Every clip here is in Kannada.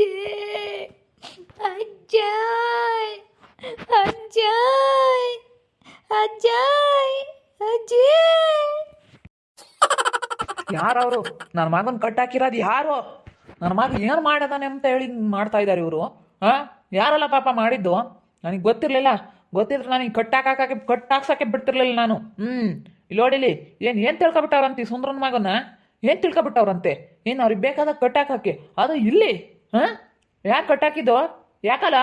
ಅಜ್ಜಿ ಅಜ್ಜಯ್ ಅಜ್ಜಾಯ್ ಅಜ್ಜಯ್ ಅಜ್ಜಿ ಯಾರವರು? ನನ್ನ ಮಗನ ಕಟ್ಟಾಕಿರೋದು ಯಾರು? ನನ್ನ ಮಗ ಏನು ಮಾಡದಾನೆ ಅಂತ ಹೇಳಿ ಮಾಡ್ತಾ ಇದ್ದಾರೆ ಇವರು. ಹಾಂ ಯಾರಲ್ಲ ಪಾಪ ಮಾಡಿದ್ದು? ನನಗೆ ಗೊತ್ತಿರಲಿಲ್ಲ. ಗೊತ್ತಿದ್ರೆ ನನಗೆ ಕಟ್ಟಾಕಕ್ಕೆ ಕಟ್ಟಾಕ್ಸಕ್ಕೆ ಬಿಡ್ತಿರ್ಲಿಲ್ಲ ನಾನು. ಹ್ಞೂ ಇಲ್ಲಿ ನೋಡಿಲಿ ಏನು ಏನು ತಿಳ್ಕೊಬಿಟ್ಟವ್ರಂತೆ ಸುಂದರನ ಮಗನ ಏನು ತಿಳ್ಕೊಬಿಟ್ಟವ್ರಂತೆ? ಏನು ಅವ್ರಿಗೆ ಬೇಕಾದಾಗ ಕಟ್ಟಾಕಕ್ಕೆ ಅದು ಇಲ್ಲಿ. ಹಾಂ? ಕಟ್ಟಾಕಿದ್ದು? ಯಾಕಲ್ಲ?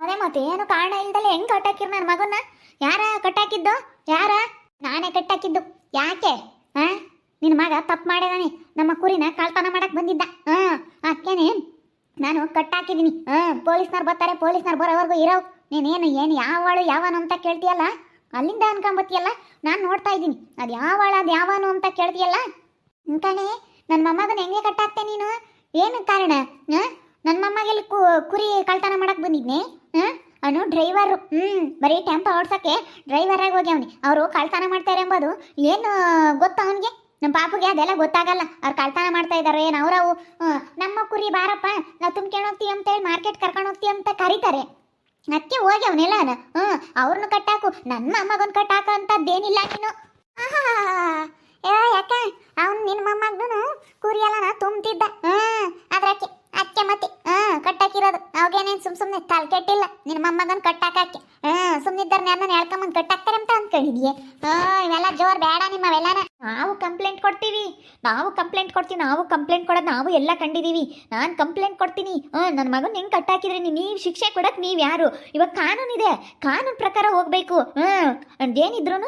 ಅದೇ ಮತ್ತೆ ಏನು ಕಾರಣ ಇಲ್ದಲೆ ಹೆಂಗ್ ಕಟ್ಟಾಕಿರ್ ನನ್ನ ಮಗನ್ನ? ಯಾರ ಕಟ್ಟಾಕಿದ್ದು? ಯಾರ? ನಾನೇ ಕಟ್ಟಾಕಿದ್ದು. ಯಾಕೆ? ಹಾ? ನಿನ್ನ ಮಗ ತಪ್ಪು ಮಾಡಿದಾನೆ ನಮ್ಮ ಕುರಿನ ಕಳ್ತನ ಮಾಡಕ್ ಬಂದಿದ್ದ. ಹಾ? ಅದಕ್ಕೇನೆ ನಾನು ಕಟ್ಟಾಕಿದ್ದೀನಿ. ಹಾ? ಪೊಲೀಸ್ನವ್ರು ಬರ್ತಾರೆ, ಪೊಲೀಸ್ನವ್ರು ಬರೋವರೆಗೂ ಇರೋ ನೀನೇನು ಏನು ಯಾವಳು ಯಾವನು ಅಂತ ಕೇಳ್ತೀಯಲ್ಲ? ಅಲ್ಲಿಂದ ಅನ್ಕೊಂಬತ್ತೀಯಲ್ಲ? ನಾನು ನೋಡ್ತಾ ಇದ್ದೀನಿ. ಅದು ಯಾವಳ ಅದು ಯಾವನು ಅಂತ ಕೇಳ್ತೀಯಲ್ಲ? ಹ್ಮ್ ಕಣೆ ನನ್ನ ಮೊಮ್ಮಗನ ಹೆಂಗೆ ಕಟ್ಟಾಕ್ತೆ ನೀನು? ಏನು ಕಾರಣ? ನನ್ನ ಮೊಮ್ಮಗೆಲ್ಲಿ ಕು, ಕುರಿ ಕಳ್ತನ ಮಾಡಕ್ ಬಂದಿದ್ನೆ. ಅವನು ಡ್ರೈವರು ಹ್ಮ್, ಬರೀ ಟೆಂಪೋ ಓಡ್ಸಕ್ಕೆ ಡ್ರೈವರ್ ಆಗಿ ಹೋಗಿ ಅವನಿ ಅವರು ಕಳ್ತನ ಮಾಡ್ತಾರೆ ಎಂಬುದು ಏನು ಗೊತ್ತ ಅವನಿಗೆ? ನಮ್ಮ ಪಾಪುಗೆ ಅದೆಲ್ಲ ಗೊತ್ತಾಗಲ್ಲ. ಅವ್ರು ಕಳ್ತನ ಮಾಡ್ತಾ ಇದಾರೆ ಏನು ಅವ್ರವು. ನಮ್ಮ ಕುರಿ ಬಾರಪ್ಪ, ನಾವು ತುಂಬ್ಕೊಂಡು ಹೋಗ್ತೀವಿ ಅಂತ ಹೇಳಿ ಮಾರ್ಕೆಟ್ ಕರ್ಕೊಂಡು ಹೋಗ್ತೀವಿ ಅಂತ ಕರೀತಾರೆ. ಅದಕ್ಕೆ ಹೋಗಿ ಅವನೆಲ್ಲ ಹ್ಞೂ ಅವ್ರನ್ನ ಕಟ್ಟಾಕು. ನನ್ನ ಅಮ್ಮಗೊಂದು ಕಟ್ಟಾಕ ಅಂತದ್ದೇನಿಲ್ಲ ನೀನು ಏ, ಯಾಕ? ಅವ್ನು ನಿನ್ನ ಮೊಮ್ಮಗನು ಕುರಿಯಲ್ಲನ ತುಂಬ್ತಿದ್ದ. ಹ್ಮ್ ಅದ್ರಕ್ಕೆ ಅಕ್ಕೆ ಮತ್ತೆ ಹ್ಮ್ ಕಟ್ಟಾಕಿರೋದು. ಅವಾಗೇನೇನು ಸುಮ್ ಸುಮ್ಮನೆ ತಲೆ ಕೆಟ್ಟಿಲ್ಲ? ನಿನ್ನ ಮೊಮ್ಮಗನ ಕಟ್ಟಾಕಕ್ಕೆ ಹ್ಮ್ ಸುಮ್ಮನಿದ್ದಾರೆ ಯಾರನ್ನ ಹೇಳ್ಕೊಂಬಂದು ಕಟ್ಟಾಕ್ತಾರೆ ಅಂತ ಅಂದ್ಕೊಂಡಿದ್ಯೆ? ಹ್ಮ್ ಇವೆಲ್ಲ ಜೋರ್ ಬೇಡ ನಿಮ್ಮವೆಲ್ಲನ. ನಾವು ಕಂಪ್ಲೇಂಟ್ ಕೊಡ್ತೀವಿ. ನಾವು ಕಂಪ್ಲೇಂಟ್ ಕೊಡ್ತೀವಿ. ನಾವು ಕಂಪ್ಲೇಂಟ್ ಕೊಡೋದು ನಾವು ಎಲ್ಲ ಕಂಡಿದೀವಿ. ನಾನು ಕಂಪ್ಲೇಂಟ್ ಕೊಡ್ತೀನಿ. ನನ್ನ ಮಗನ ಹೆಂಗ್ ಕಟ್ಟಾಕಿದ್ರಿ ನೀವು ಶಿಕ್ಷೆ ಕೊಡಕ್ ನೀವು ಯಾರು? ಇವಾಗ ಕಾನೂನು ಇದೆ. ಕಾನೂನು ಪ್ರಕಾರ ಹೋಗ್ಬೇಕು. ಹ್ಮ್ ಏನಿದ್ರು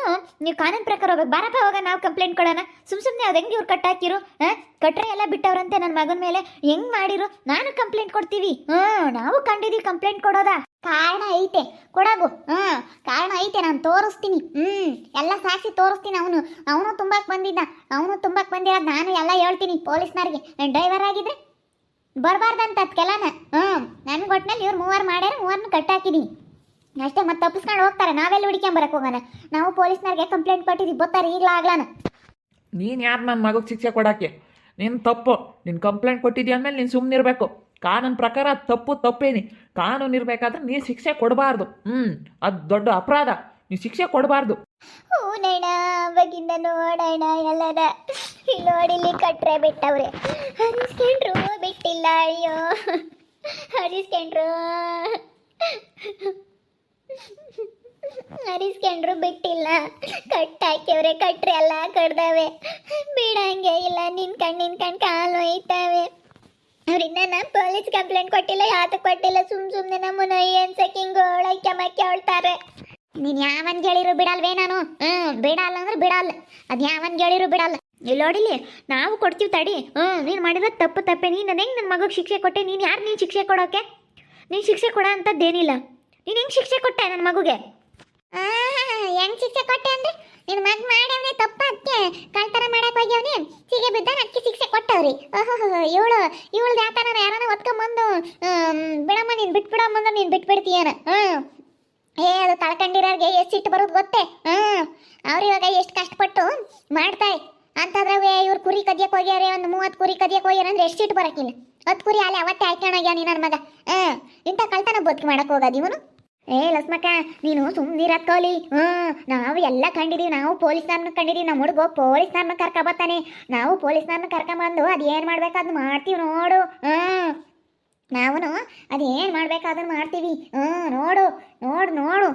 ನೀವು ಕಾನೂನು ಪ್ರಕಾರ ಹೋಗ್ಬೇಕು. ಬಾರಪ್ಪ ಹೋಗ ನಾವು ಕಂಪ್ಲೇಂಟ್ ಕೊಡೋಣ. ಸುಮ್ ಸುಮ್ಮನೆ ಅದು ಹೆಂಗೆ ಇವ್ರು ಕಟ್ಟಾಕಿರು ಹಾಂ ಕಟ್ರೆ ಎಲ್ಲ ಬಿಟ್ಟವ್ರಂತೆ ನನ್ನ ಮಗನ ಮೇಲೆ. ಹೆಂಗ್ ಮಾಡಿರು? ನಾನು ಕಂಪ್ಲೇಂಟ್ ಕೊಡ್ತೀವಿ. ಹ್ಮ್, ನಾವು ಕಂಡಿದೀವಿ ಕಂಪ್ಲೇಂಟ್ ಕೊಡೋದಾ. ಕಾರಣ ಐತೆ. ಕೊಡಗು. ಹ್ಞೂ ಕಾರಣ ಐತೆ, ನಾನು ತೋರಿಸ್ತೀನಿ. ಹ್ಞೂ ಎಲ್ಲ ಸಾಕ್ಷಿ ತೋರಿಸ್ತೀನಿ ಅವನು. ಅವನು ತುಂಬಾಕ್ ಬಂದಿದ್ದ. ಅವನು ತುಂಬಾಕ್ ಬಂದಿರೋದು ನಾನು ಎಲ್ಲ ಹೇಳ್ತೀನಿ ಪೊಲೀಸ್ನವ್ರಿಗೆ. ಡ್ರೈವರ್ ಆಗಿದ್ರೆ ಬರಬಾರ್ದಂತ ಅದಕ್ಕೆಲ್ಲನ ಹ್ಞೂ ನನ್ಗೆ ಒಟ್ಟಿನಲ್ಲಿ ಇವ್ರು ಮೂವರು ಮಾಡ್ಯಾರ, ಮೂವರ್ನ ಕಟ್ಟಾಕಿದ್ದೀನಿ ಅಷ್ಟೇ, ಮತ್ತೆ ತಪ್ಪಿಸ್ಕೊಂಡು ಹೋಗ್ತಾರೆ. ನಾವೆಲ್ಲ ಹುಡ್ಕೊಂಬರಕ್ಕೆ ಹೋಗೋಣ? ನಾವು ಪೊಲೀಸ್ನವ್ರಿಗೆ ಕಂಪ್ಲೇಂಟ್ ಕೊಟ್ಟಿದ್ದೀವಿ ಬರ್ತಾರೆ ಈಗಲಾಗ್ಲಾನ ನೀನು ಯಾರು ನನ್ನ ಮಗಗೆ ಶಿಕ್ಷೆ ಕೊಡೋಕ್ಕೆ? ನಿನ್ನ ತಪ್ಪು. ನೀನು ಕಂಪ್ಲೇಂಟ್ ಕೊಟ್ಟಿದ್ಯಾ ಅಂದಮೇಲೆ ನೀನು ಸುಮ್ಮನೆ ಇರಬೇಕು ಕಾನೂನು ಪ್ರಕಾರ ತಪ್ಪು ತಪ್ಪೇನಿ. ಕಾನೂನು ಇರಬೇಕಾದ್ರೆ ನೀ ಶಿಕ್ಷೆ ಕೊಡಬಾರ್ದು. ಹ್ಞೂ ಅದು ದೊಡ್ಡ ಅಪರಾಧ. ನೀ ಶಿಕ್ಷೆ ಕೊಡಬಾರ್ದು. ಹೂನಣ್ಣ ಅವಾಗಿಂದ ನೋಡೋಣ ಎಲ್ಲದ ನೋಡಿಲಿ ಕಟ್ರೆ ಬಿಟ್ಟವ್ರೆ. ಹರಿಸ್ಕೊಂಡ್ರು, ಬಿಟ್ಟಿಲ್ಲ ಅಯ್ಯೋ. ಹರಿಸ್ಕೊಂಡ್ರು. ಹರಿಸ್ಕೊಂಡ್ರು, ಬಿಟ್ಟಿಲ್ಲ. ಕಟ್ಟಾಕಿವ್ರೆ ಕಟ್ರೆ ಎಲ್ಲ ಕಡ್ದವೆ. ಬಿಡಂಗೆ ಇಲ್ಲ, ನಿನ್ ಕಣ್ ನಿನ್ ಕಣ್ ಕಾಲು ಹೋಯ್ತವೆ ಅವ್ರಿಂದ ನಾ ಪೊಲೀಸ್ ಕಂಪ್ಲೇಂಟ್ ಕೊಟ್ಟಿಲ್ಲ ಯಾತಕ್ಕೆ ಕೊಟ್ಟಿಲ್ಲ, ಸುಮ್ ಸುಮ್ಮನೆ ನಮ್ಮನ ಏನ್ಸಕ್ಕೆ ಹಿಂಗ ಒಳಕ್ಕೆ ಮಕ್ಕೆ ಹೊಳ್ತಾರೆ ನೀನ್ ಯಾವನ್ ಗೆಳಿರು ಬಿಡಲ್ವೇ ನಾನು? ಹ್ಮ್, ಬಿಡಲ್ಲ ಅಂದ್ರೆ ಬಿಡಲ್ಲ. ಅದ್ ಯಾವನ್ ಗೆಳಿರು ಬಿಡಲ್ಲ. ಇಲ್ಲಿ ನೋಡಿಲಿ ನಾವು ಕೊಡ್ತೀವಿ ತಡಿ. ಹ್ಮ್, ನೀನ್ ಮಾಡಿದ ತಪ್ಪು ತಪ್ಪೆ. ನೀನ್ ಹೆಂಗ್ ನನ್ನ ಮಗಗೆ ಶಿಕ್ಷೆ ಕೊಟ್ಟೆ? ನೀನ್ ಯಾರು ನೀನ್ ಶಿಕ್ಷೆ ಕೊಡೋಕೆ? ನೀನ್ ಶಿಕ್ಷೆ ಕೊಡೋ ಅಂತದ್ದೇನಿಲ್ಲ. ನೀನ್ ಹೆಂಗ್ ಶಿಕ್ಷೆ ಕೊಟ್ಟೆ ನನ್ನ ಮಗುಗೆ? ಹೆಂಗ್ ಶಿಕ್ಷೆ ಕೊಟ್ಟೆ ಅಂದ್ರೆ? ನಿನ್ ಮಗ ಮಾಡವನೇ ತಪ್ಪ ಅತ್ತೆ. ಕಳ್ತನ ಮಾಡಕ್ ಹೋಗ್ಯವನೆ. ಸಿಗೆ ಬಿದ್ದ ಅದಕ್ಕೆ ಶಿಕ್ಷೆ ಕೊಟ್ಟವ್ರಿ. ಓಹೋ ಇವಳು ಇವಳು ಯಾತನ ಯಾರನ್ನ ಹೊತ್ಕೊಂಬಂದು ಬಿಡಮ್ಮ ನೀನು ಬಿಟ್ಬಿಡಮ್ಮ ನೀನು ಬಿಟ್ಬಿಡ್ತೀಯನ? ಹ್ಮ್. ಏ, ಅದು ಕಳ್ಕೊಂಡಿರೋರ್ಗೆ ಎಷ್ಟು ಸಿಟ್ಟು ಬರೋದು ಗೊತ್ತೇ? ಹ್ಞೂ ಅವ್ರು ಇವಾಗ ಎಷ್ಟು ಕಷ್ಟಪಟ್ಟು ಮಾಡ್ತಾಯ್. ಅಂತಂದ್ರೆ ಇವ್ರು ಕುರಿ ಕದಿಯಕ್ಕೆ ಹೋಗ್ಯಾರೆ, ಒಂದು ಮೂವತ್ತು ಕುರಿ ಕದಿಯಕ್ಕೆ ಹೋಗ್ಯಾರ ಅಂದ್ರೆ ಎಷ್ಟು ಸಿಟ್ಟು ಬರೋಕ್ಕಿಲ್ಲ ಹತ್ತು ಕುರಿ ಅಲ್ಲಿ ಅವತ್ತೇ ಆಯ್ಕೆ ನೀ ನನ್ನ ಮಗ. ಹ್ಞೂ ಇಂಥ ಕಳ್ತನ ಬದುಕಿ ಮಾಡಕ್ಕೆ ಹೋಗೋದು ಇವನು? ಏ, ಲಸ್ಮಕ್ಕ, ನೀನು ಸುಮ್ಮನಿರತ್ ಕೋಲಿ ಹ್ಞೂ, ನಾವು ಎಲ್ಲ ಕಂಡಿದೀವಿ. ನಾವು ಪೊಲೀಸ್ನವ್ರನ್ನ ಕಂಡಿದೀವಿ. ನಮ್ಮ ಹುಡುಗ ಪೊಲೀಸ್ನವ್ರನ್ನ ಕರ್ಕೊಬತ್ತಾನೆ. ನಾವು ಪೊಲೀಸ್ನವ್ರನ್ನ ಕರ್ಕೊಂಬಂದು ಅದೇನು ಮಾಡ್ಬೇಕು ಅದು ಮಾಡ್ತೀವಿ ನೋಡು. ಹ್ಞೂ, ನಾವುನು ಅದೇನು ಮಾಡ್ಬೇಕಾದ್ರೆ ಮಾಡ್ತೀವಿ. ಹ್ಞೂ, ನೋಡು ನೋಡು ನೋಡು.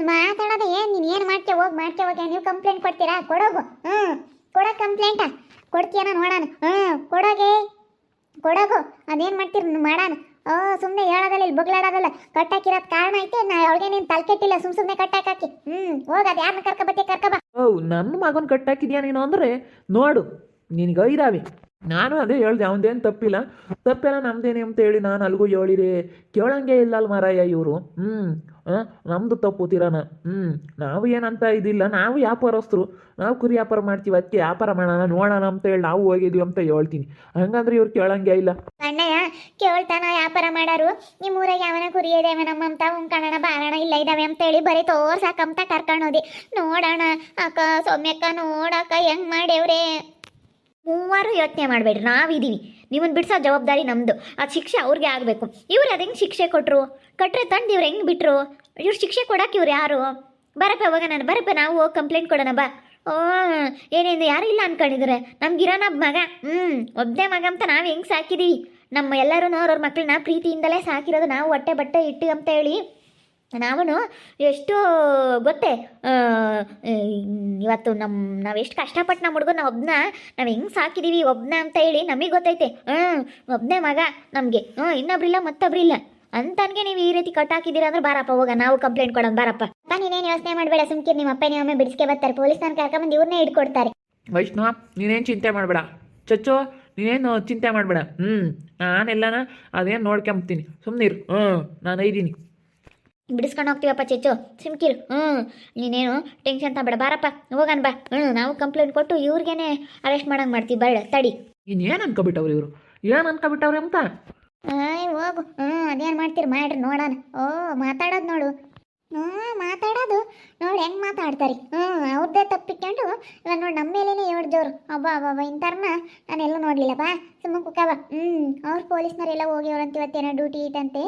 ಮಾತಾಡೋದು ಏನು? ನೀನು ಏನು ಮಾಡ್ತೀಯ ಹೋಗಿ ಮಾಡ್ತೀಯ ಹೋಗಿ. ನೀವು ಕಂಪ್ಲೇಂಟ್ ಕೊಡ್ತೀರಾ? ಕೊಡೋಗು ಹ್ಞೂ, ಕೊಡೋ ಕಂಪ್ಲೇಂಟಾ ಕೊಡ್ತೀಯನ ನೋಡೋಣ. ಹ್ಞೂ, ಕೊಡೋಗೆ, ಕೊಡೋಗು. ಅದೇನು ಮಾಡ್ತೀರಿ? ಮಾಡೋಣ. ಓ ಸುಮ್ಮನೆ ಹೇಳೋದಲ್ಲ, ಇಲ್ಲಿ ಬಗ್ಲಾಡೋದಲ್ಲ. ಕಟ್ಟಾಕಿರೋದು ಕಾರಣ ಐತೆ, ನಾ ಅವಳಿಗೆ ನೀನು ತಲೆ ಕೆಟ್ಟಿಲ್ಲ, ಸುಮ್ ಸುಮ್ಮನೆ ಕಟ್ಟಾಕಿ ಹ್ಮ್, ಹೋಗ ಅದು ಯಾರನ್ನ ಕರ್ಕೊಬತ್ತಿ ಕರ್ಕೊಬ ಓ, ನನ್ನ ಮಗನ ಕಟ್ಟಾಕಿದ್ಯಾ ನೀನು ಅಂದರೆ? ನೋಡು, ನಿನಗೆ ಇದಾವೆ ನಾನು ಅದೇ ಹೇಳ್ದೆ, ಅವನದೇನು ತಪ್ಪಿಲ್ಲ. ತಪ್ಪೆಲ್ಲ ನಮ್ದೇನೆ ಅಂತ ಹೇಳಿ ನಾನು ಅಲ್ಗೂ ಹೇಳಿದೆ. ಕೇಳಂಗೆ ಇಲ್ಲ ಅಲ್ಲ ಮಾರಾಯ ಇವರು. ಹ್ಞೂ ನಮ್ದು ತಪ್ಪು ತಿರಾನ. ಹ್ಞೂ ನಾವು ಏನಂತ ಇದಿಲ್ಲ, ನಾವು ವ್ಯಾಪಾರಸ್ಥರು. ನಾವು ಕುರಿ ವ್ಯಾಪಾರ ಮಾಡ್ತೀವಿ ಅದಕ್ಕೆ ವ್ಯಾಪಾರ ಮಾಡೋಣ, ನೋಡೋಣ ಅಂತ ಹೇಳಿ ನಾವು ಹೋಗಿದ್ವಿ ಅಂತ ಹೇಳ್ತೀನಿ. ಹಂಗಂದ್ರೆ ಇವ್ರು ಕೇಳಂಗೆ ಇಲ್ಲ. ಕೇಳ್ತಾನ ವ್ಯಾಪಾರ ಮಾಡಾರು. ನಿಮ್ಮೂರಾಗ ಯಾವನ ಕುರಿ ಇದಾವೆ ನಮ್ಮಂತ ಉಂಕಣ ಬಾರಣ ಇಲ್ಲ ಇದಾವೆ ಅಂತ ಹೇಳಿ ಬರೀ ತೋರ್ಸಾಕಂತ ಕರ್ಕೊಂಡೋದಿ ನೋಡೋಣ ಅಕ್ಕ, ಸೌಮ್ಯಕ್ಕ, ನೋಡಕ್ಕ ಹೆಂಗ್ ಮಾಡೇವ್ರೆ ಮೂವರು ಯೋಚನೆ ಮಾಡಬೇಡ್ರಿ, ನಾವಿದೀವಿ. ನಿಮ್ಮನ್ನು ಬಿಡಿಸೋ ಜವಾಬ್ದಾರಿ ನಮ್ಮದು ಆ ಶಿಕ್ಷೆ ಅವ್ರಿಗೆ ಆಗಬೇಕು. ಇವ್ರು ಅದು ಹೆಂಗೆ ಶಿಕ್ಷೆ ಕೊಟ್ಟರು ಕಟ್ರೆ ತಂದು ಇವ್ರು ಹೆಂಗೆ ಬಿಟ್ಟರು ಇವ್ರು ಶಿಕ್ಷೆ ಕೊಡೋಕೆ ಇವ್ರು ಯಾರು? ಬರಪ್ಪ, ಅವಾಗ ನಾನು ಬರಪ್ಪ, ನಾವು ಕಂಪ್ಲೇಂಟ್ ಕೊಡೋಣ, ಬಾ. ಓ, ಏನೇನು, ಯಾರು ಇಲ್ಲ ಅನ್ಕೊಂಡಿದ್ರೆ? ನಮ್ಮ ಮಗ. ಹ್ಞೂ ಒಬ್ಬನೇ ಮಗ ಅಂತ ನಾವು ಹೆಂಗೆ ಸಾಕಿದೀವಿ? ನಮ್ಮ ಎಲ್ಲರೂ ಅವ್ರವ್ರ ಮಕ್ಕಳನ್ನ ಪ್ರೀತಿಯಿಂದಲೇ ಸಾಕಿರೋದು ನಾವು ಹೊಟ್ಟೆ ಬಟ್ಟೆ ಇಟ್ಟು ಅಂತ ಹೇಳಿ ನಾವು ಎಷ್ಟು ಗೊತ್ತೇ ಇವತ್ತು ನಮ್ಮ ನಾವು ಎಷ್ಟು ಕಷ್ಟಪಟ್ಟು ನಮ್ಮ ಹುಡುಗನ ಒಬ್ಬನ ನಾವು ಹೆಂಗೆ ಸಾಕಿದೀವಿ ಒಬ್ಬನ ಅಂತ ಹೇಳಿ ನಮಗೆ ಗೊತ್ತೈತೆ. ಹ್ಞೂ ಒಬ್ಬನೇ ಮಗ ನಮಗೆ ಹ್ಞೂ ಇನ್ನೊಬ್ರಿಲ್ಲ ಮತ್ತೊಬ್ರಿಲ್ಲ. ಅಂತನ್ಗೆ ನೀವು ಈ ರೀತಿ ಕಟ್ ಹಾಕಿದ್ದೀರಾ ಅಂದ್ರೆ ಬಾರಪ್ಪ, ಹೋಗ, ನಾವು ಕಂಪ್ಲೇಂಟ್ ಕೊಡೋಣ, ಬಾರಪ್ಪ. ಅಪ್ಪ, ನೀನೇನು ಯೋಚನೆ ಮಾಡಬೇಡ, ಸುಮ್ಕಿರ್ ನಿಮ್ಮ ಅಪ್ಪ ಅಮ್ಮ ಬಿಡಿಸ್ಕೆ ಬರ್ತಾರೆ ಪೊಲೀಸ್ನವ್ರು ಕರ್ಕೊಂಬಂದು ಇವ್ರನ್ನೇ ಇಟ್ಕೊಡ್ತಾರೆ ವೈಷ್ಣವ, ನೀನೇನು ಚಿಂತೆ ಮಾಡಬೇಡ. ಚಚ್ಚು ನೀನೇನು ಚಿಂತೆ ಮಾಡಬೇಡ. ಹ್ಞೂ ನಾನೆಲ್ಲನ ಅದೇನು ನೋಡ್ಕೊಂಬ್ತೀನಿ ಸುಮ್ಮನಿರು ಹ್ಞೂ ನಾನು ಇದ್ದೀನಿ ಬಿಡಿಸ್ಕೊಂಡು ಹೋಗ್ತೀವಪ್ಪ ಚೆಚ್ಚು ಸಿಮ್ಕಿರು ಹ್ಞೂ ನೀನೇನು ಟೆನ್ಷನ್ ತಗೊಂಬೇಡ ಬಾರಪ್ಪ ಹೋಗನ್ ಬಾ. ಹ್ಞೂ ನಾವು ಕಂಪ್ಲೇಂಟ್ ಕೊಟ್ಟು ಇವ್ರಿಗೇನೆ ಅರೆಸ್ಟ್ ಮಾಡಂಗೆ ಮಾಡ್ತೀವಿ. ಬೇಡ ತಡಿ. ಇನ್ನೇನು ಅನ್ಕೊಬಿಟ್ಟವ್ರು ಇವರು? ಏನು ಅನ್ಕೊಬಿಟ್ಟವ್ರೆ ಅಂತ ಹೋಗು. ಹ್ಞೂ ಅದೇನು ಮಾಡ್ತೀರಿ? ಮಾಡ್ರಿ ನೋಡೋಣ. ಓ ಮಾತಾಡೋದು ನೋಡು. ಮಾತಾಡೋದು ನೋಡಿ, ಹೆಂಗೆ ಮಾತಾಡ್ತಾರೆ. ಹ್ಞೂ ಅವ್ರದ್ದೇ ತಪ್ಪಿಕೊಂಡು ಇವಾಗ ನೋಡಿ ನಮ್ಮ ಮೇಲೇನೆ ಹೇಳ್ದವ್ರು ಅಬ್ಬ ಅಬ್ಬ ಇಂಥರ್ನ ನಾನೆಲ್ಲ ನೋಡಲಿಲ್ಲಪ್ಪ ಸುಮ್ಮನೆ ಕುಕ್ಕವ ಹ್ಞೂ ಅವ್ರು ಪೊಲೀಸ್ನವರೆಲ್ಲ ಹೋಗ್ಯವ್ರಂತ ಇವತ್ತೇನೋ ಡ್ಯೂಟಿ ಐತಂತೆ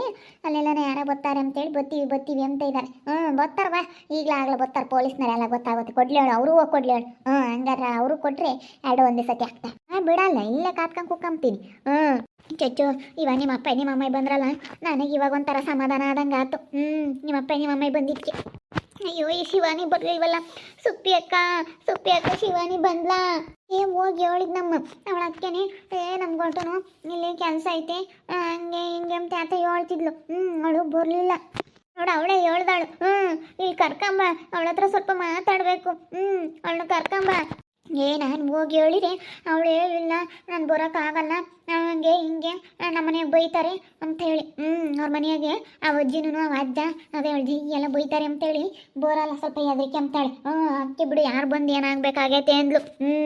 ಅಲ್ಲೆಲ್ಲನ ಯಾರೋ ಬರ್ತಾರೆ ಅಂತೇಳಿ ಬತ್ತೀವಿ ಬತ್ತೀವಿ ಅಂತ ಇದ್ದಾರೆ ಹ್ಞೂ ಬರ್ತಾರ, ಬಾ. ಈಗಲಾಗಲೇ ಬರ್ತಾರೆ ಪೊಲೀಸ್ನವರೆಲ್ಲ, ಗೊತ್ತಾಗುತ್ತೆ. ಕೊಡ್ಲಿ ಹೇಳು ಅವರು ಹೋಗಿ ಕೊಡ್ಲಿ ಹೇಳು ಹ್ಞೂ ಹಂಗಾರ ಅವರು ಕೊಟ್ಟರೆ ಎರಡು ಒಂದೇ ಸತಿ ಆಗ್ತಾರೆ ಹಾಂ ಬಿಡಲ್ಲ, ಇಲ್ಲೇ ಕಾತ್ಕೊಂಡು ಕುಕ್ಕಂತೀನಿ ಹ್ಞೂ ಚಚ್ಚು, ಇವ ನಿಮ್ಮ ಅಪ್ಪ ನಿಮ್ಮ ಅಮ್ಮ ಬಂದ್ರಲ್ಲ, ನನಗೆ ಇವಾಗ ಒಂಥರ ಸಮಾಧಾನ ಆದಂಗೆ ಆತು ಹ್ಞೂ ನಿಮ್ಮ ಅಪ್ಪ ನಿಮ್ಮ ಅಮ್ಮ ಬಂದಿದ್ದಕ್ಕೆ ಅಯ್ಯೋ, ಈ ಶಿವಾನಿ ಬರ್ಲಿಲ್ವಲ್ಲ? ಸುಪ್ಪಿ ಅಕ್ಕ ಸುಪ್ಪಿ ಅಕ್ಕ ಶಿವಾನಿ ಬಂದ್ಲಾ. ಏ, ಹೋಗಿ ಹೇಳಿದ್ ನಮ್ಮ, ಅವಳ ಅಕ್ಕೇನೆ ಏ ನಮ್ಗೊಟ್ಟನು ಇಲ್ಲಿ ಕೆಲಸ ಐತೆ. ಹಂಗೆ ಹಿಂಗೆ ಅಂತ ಆತ ಹೇಳ್ತಿದ್ಲು. ಹ್ಞೂ ಅವಳು ಬರಲಿಲ್ಲ. ನೋಡು, ಅವಳೇ ಹೇಳ್ದಾಳು. ಹ್ಞೂ ಇಲ್ಲಿ ಕರ್ಕೊಂಬ, ಅವಳ ಹತ್ರ ಸ್ವಲ್ಪ ಮಾತಾಡಬೇಕು. ಹ್ಞೂ ಅವಳನ್ನ ಕರ್ಕೊಂಬ. ಏ, ನಾನು ಹೋಗಿ ಹೇಳಿದೆ. ಅವಳು ಹೇಳಿಲ್ಲ, ನಾನು ಬರೋಕ್ಕಾಗಲ್ಲ ಹಂಗೆ ಹಿಂಗೆ, ನಮ್ಮ ಮನೆಯಾಗ ಬೈತಾರೆ ಅಂತ ಹೇಳಿ. ಹ್ಞೂ ಅವ್ರ ಮನೆಯಾಗೆ ಆ ಅಜ್ಜಿನೂ ಆ ಅಜ್ಜ, ಅದೇ ಅಜ್ಜಿ, ಎಲ್ಲ ಬೈತಾರೆ ಅಂತೇಳಿ ಬೋರಲ್ಲ, ಸ್ವಲ್ಪ ಹೆದರಿಕೆ ಅಂತಾಳೆ ಹ್ಞೂ ಅಕ್ಕಿ ಬಿಡು, ಯಾರು ಬಂದು ಏನಾಗಬೇಕಾಗೈತೆ ಅಂದ್ಲು. ಹ್ಞೂ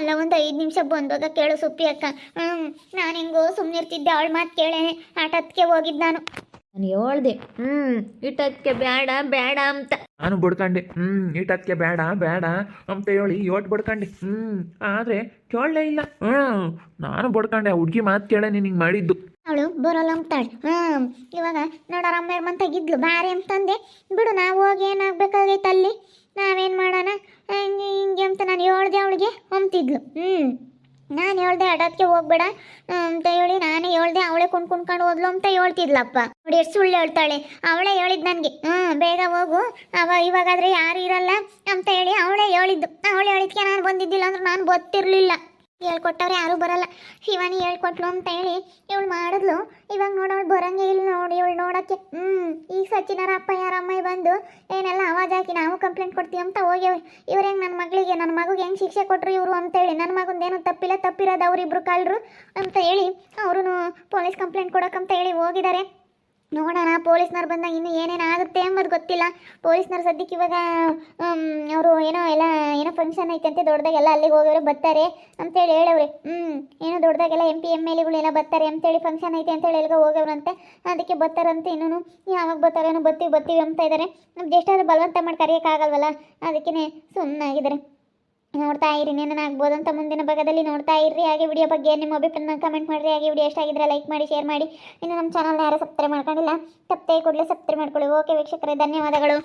ಅಲ್ಲ, ಒಂದು ಐದು ನಿಮಿಷ ಬಂದಾಗ ಕೇಳು ಸುಪ್ಪಿ ಅಕ್ಕ ಹ್ಞೂ ನಾನು ಹೆಂಗೋ ಸುಮ್ಮನಿರ್ತಿದ್ದೆ ಅವಳ ಮಾತು ಕೇಳೇ ಆಟಕ್ಕೆ ಹೋಗಿದ್ದು ನಾನು. ನಾನು ಹೇಳ್ದೆ ಹ್ಞೂ ಇಟ್ಟದಕ್ಕೆ ಬೇಡ ಬೇಡ ಅಂತ. ನಾನು ಬಡ್ಕಂಡೆ ಹ್ಞೂ ಇಟ್ಟದಕ್ಕೆ ಬೇಡ ಬೇಡ ಅಂತ ಹೇಳಿ ಯೋಟ್ ಬಡ್ಕಂಡೆ ಹ್ಞೂ ಆದರೆ ಕೇಳಲೇ ಇಲ್ಲ. ಹ್ಞೂ ನಾನು ಬಡ್ಕಂಡೆ ಆ ಹುಡುಗಿ ಮಾತು ಕೇಳೇ ನಿನಗೆ ಮಾಡಿದ್ದು. ಅವಳು ಬರೋಲ್ಲ ಅಂತಾಳೆ. ಹ್ಞೂ ಇವಾಗ ನೋಡೋರ ಅಮ್ಮ ಮಂತಾಗಿದ್ಲು ಬಾರಿ ಅಂತಂದೆ ಬಿಡು ನಾವು ಹೋಗಿ ಏನಾಗಬೇಕಾಗೈತೆ ಅಲ್ಲಿ ನಾವೇನು ಮಾಡೋಣ? ಹಂಗೆ ಹಿಂಗೆ ಅಂತ ನಾನು ಹೇಳ್ದೆ ಅವಳಿಗೆ ಅಂತಿದ್ಲು ಹ್ಞೂ ನಾನು ಹೇಳ್ದೆ ಹಠಾತ್ಗೆ ಹೋಗ್ಬೇಡ ಅಂತ ಹೇಳಿ ನಾನೇ ಹೇಳ್ದೆ, ಅವಳೆ ಕುಣ್ ಕುಣ್ಕೊಂಡು ಹೋದ್ಲು ಅಂತ ಹೇಳ್ತಿದ್ಲಪ್ಪ. ನೋಡಿ, ಎಷ್ಟು ಸುಳ್ಳು ಹೇಳ್ತಾಳೆ. ಅವಳೇ ಹೇಳಿದ್ ನನಗೆ ಹ್ಞೂ ಬೇಗ ಹೋಗು, ಅವ ಇವಾಗಾದ್ರೆ ಯಾರು ಇರಲ್ಲ ಅಂತ ಹೇಳಿ ಅವಳೇ ಹೇಳಿದ್ದು. ಅವಳು ಹೇಳಿದ್ಕೆ ನಾನು ಬಂದಿದ್ದಿಲ್ಲ ಅಂದ್ರೆ ನಾನು ಗೊತ್ತಿರಲಿಲ್ಲ ಹೇಳ್ಕೊಟ್ಟವ್ರೆ ಯಾರೂ ಬರಲ್ಲ. ಶಿವಾನಿ ಹೇಳ್ಕೊಟ್ಲು ಅಂತ ಹೇಳಿ ಇವಳು ಮಾಡಿದ್ಲು. ಇವಾಗ ನೋಡೋಳು ಬರಂಗೆ ಇಲ್ಲ ನೋಡಿ, ಇವಳು ನೋಡೋಕ್ಕೆ ಹ್ಞೂ ಈಗ ಸಚಿನರ ಅಪ್ಪ ಯಾರ ಅಮ್ಮಾಯಿ ಬಂದು ಏನೆಲ್ಲ ಆವಾಜ್ ಹಾಕಿ ನಾವು ಕಂಪ್ಲೇಂಟ್ ಕೊಡ್ತೀವಿ ಅಂತ ಹೋಗಿ ಇವ್ರು ಹೆಂಗೆ ನನ್ನ ಮಗಳಿಗೆ ನನ್ನ ಮಗುಗೆ ಹೆಂಗೆ ಶಿಕ್ಷೆ ಕೊಟ್ಟರು ಇವರು ಅಂತೇಳಿ? ನನ್ನ ಮಗಂದೇನು ತಪ್ಪಿಲ್ಲ, ತಪ್ಪಿರೋದು ಅವರಿಬ್ರು ಕಳ್ಳರು ಅಂತ ಹೇಳಿ ಅವರು ಪೊಲೀಸ್ ಕಂಪ್ಲೇಂಟ್ ಕೊಡೋಕ್ಕಂತ ಹೇಳಿ ಹೋಗಿದ್ದಾರೆ. ನೋಡೋಣ, ಪೊಲೀಸ್ನವ್ರು ಬಂದಾಗ ಇನ್ನೂ ಏನೇನು ಆಗುತ್ತೆ ಎಂಬುದು ಗೊತ್ತಿಲ್ಲ. ಪೊಲೀಸ್ನವ್ರು ಸದ್ಯಕ್ಕೆ ಇವಾಗ ಅವರು ಏನೋ ಎಲ್ಲ, ಏನೋ ಫಂಕ್ಷನ್ ಐತಂತೆ ದೊಡ್ಡದಾಗೆಲ್ಲ ಅಲ್ಲಿಗೆ ಹೋಗೋರು ಬರ್ತಾರೆ ಅಂತೇಳಿ ಹೇಳವ್ರೆ. ಹ್ಞೂ ಏನೋ ದೊಡ್ಡದಾಗೆಲ್ಲ ಎಂ ಪಿ ಎಂ ಎಲ್ ಗಳೆಲ್ಲ ಬರ್ತಾರೆ ಅಂತೇಳಿ ಫಂಕ್ಷನ್ ಐತೆ ಅಂತೇಳಿ ಎಲ್ಲಿಗೆ ಹೋಗವ್ರಂತೆ ಅದಕ್ಕೆ ಬರ್ತಾರಂತೆ ಇನ್ನೂ ಯಾವಾಗ ಬರ್ತಾರೇನೋ ಬತ್ತಿ ಬರ್ತೀವಿ ಅಂತ ಇದ್ದಾರೆ ಎಷ್ಟಾದ್ರೂ ಬಲವಂತ ಮಾಡಿ ಕರೆಯೋಕ್ಕಾಗಲ್ವಲ್ಲ? ಅದಕ್ಕೇ ಸುಮ್ಮನಾಗಿದ್ದಾರೆ ನೋಡ್ತಾ ಇರಿ ಆಗ್ಬೋದು ಅಂತ ಮುಂದಿನ ಭಾಗದಲ್ಲಿ ನೋಡ್ತಾ ಇರ್ರಿ. ಹಾಗೆ ವಿಡಿಯೋ ಬಗ್ಗೆ ನಿಮ್ಮ ಅಭಿಪ್ರಾಯನ ಕಮೆಂಟ್ ಮಾಡಿರಿ. ಹಾಗೆ ವಿಡಿಯೋ ಎಷ್ಟಾಗಿದ್ರೆ ಲೈಕ್ ಮಾಡಿ ಶೇರ್ ಮಾಡಿ. ಇನ್ನು ನಮ್ಮ ಚಾನಲ್ನ ಯಾರು ಸಬ್ಸ್ಕ್ರೈಬ್ ಮಾಡ್ಕೊಂಡಿಲ್ಲ ತಪ್ಪೇ ಕೂಡಲೇ ಸಬ್ಸ್ಕ್ರೈಬ್ ಮಾಡ್ಕೊಳ್ಳಿ. ಓಕೆ ವೀಕ್ಷಕರೇ, ಧನ್ಯವಾದಗಳು.